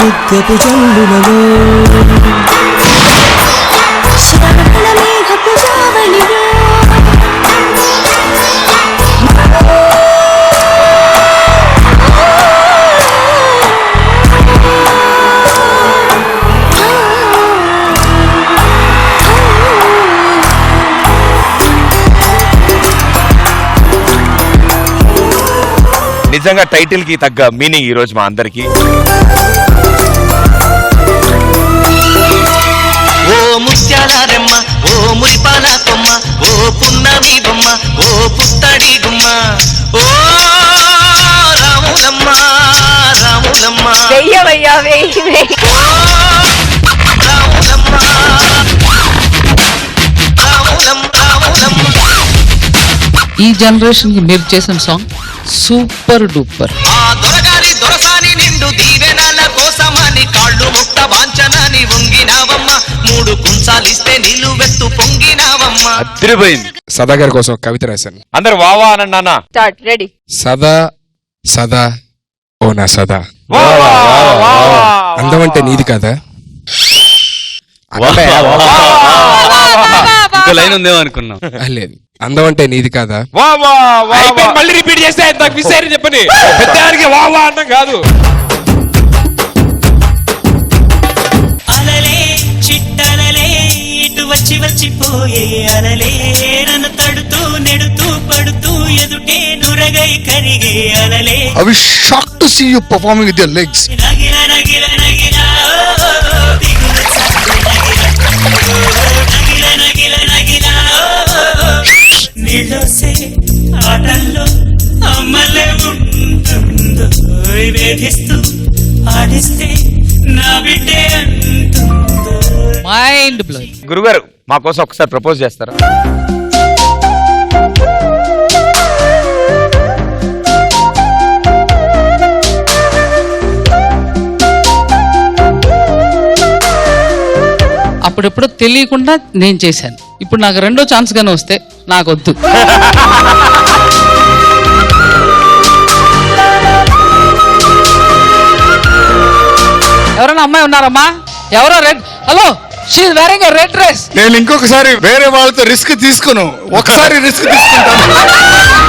ముద్దపు జల్లులలో. శ్రావణ నిజంగా టైటిల్కి తగ్గ మీనింగ్ ఈరోజు మా అందరికీ. ఈ జనరేషన్కి మీరు చేసిన సాంగ్ సూపర్ డూపర్ ఆ దొరగారి దొరసాని నిండు దీవెనల కోసమని కాళ్ళు ముక్త వాంచనని వంగినావమ్మ. మూడు కుంచాలిస్తే నిలువెత్తు పొంగినావమ్మ. అదిరిపోయింది. సదా గారి కోసం ఒక కవిత రాశాను. అందరు వావా అనండి నాన్న. స్టార్ట్ రెడీ సదా సదా ఓ నా సదా. వా, వా, వా, వా, వా. అందం అంటే నీది కదా ఇంకో లైన్ ఉందేమో అనుకున్నాం. లేదు. అందం అంటే నీది కాదా? వా, వా, వా. మళ్ళీ రిపీట్ చేస్తే నాకు మిస్ అయ్యారని చెప్పని. పెద్దానికి వా వా అన్నం కాదు. అలలే చిట్టలలే ఇటు వచ్చి వచ్చిపోయే అలలే నన్ను తడుతూ నెడుతూ పడుతూ ఎదుటే నురగై కరిగే అలలే I was shocked to see you performing with your legs. నగిల నగిల నగిల ఓ, ఆటల్లో అమ్మలే ఉంటుందో? వేధిస్తూ ఆడిస్తే నా బిడ్డే అంటుందో? మైండ్ బ్లో గురుగారు మా కోసం ఒకసారి ప్రపోజ్ చేస్తారా? అప్పుడెప్పుడో తెలియకుండా నేను చేశాను. ఇప్పుడు నాకు రెండో ఛాన్స్ గానే వస్తే నాకు వద్దు ఎవరైనా అమ్మాయి ఉన్నారమ్మా? ఎవరో red hello she's wearing red dress నేను ఇంకొకసారి వేరే వాళ్ళతో రిస్క్ తీసుకును. ఒకసారి రిస్క్ తీసుకుంటాను.